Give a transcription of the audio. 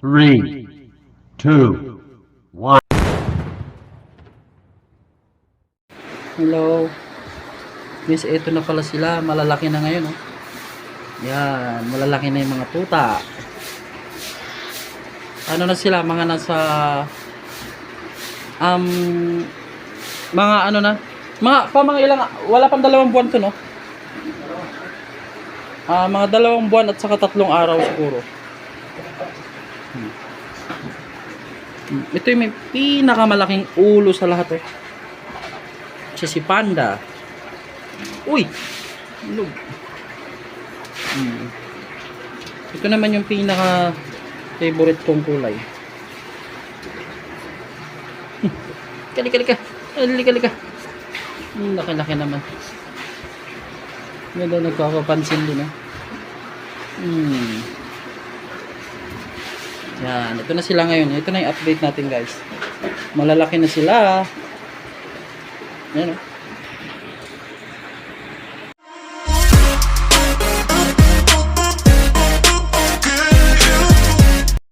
three, two, one. Hello. Miss, ito na pala sila. Malalaki na ngayon, oh. Yan, malalaki na yung mga tuta. Ano na sila? Mga nasa... Um... Mga ano na? Mga, pa mga ilang... Wala pang dalawang buwan to, no? Ah, mga dalawang buwan at saka tatlong araw siguro. Hmm. Ito yung may pinakamalaking ulo sa lahat, oh. Siya si Panda. Uy! Lug. Hmm. Ito naman yung pinaka favorite kong kulay. Hmm. Kali kali ka. Kali kali ka. Hmm, laki-laki naman. Ganda nagkakapansin din ah. Hmm. Yan, ito na sila ngayon. Ito na yung update natin guys. Malalaki na sila. Yan oh.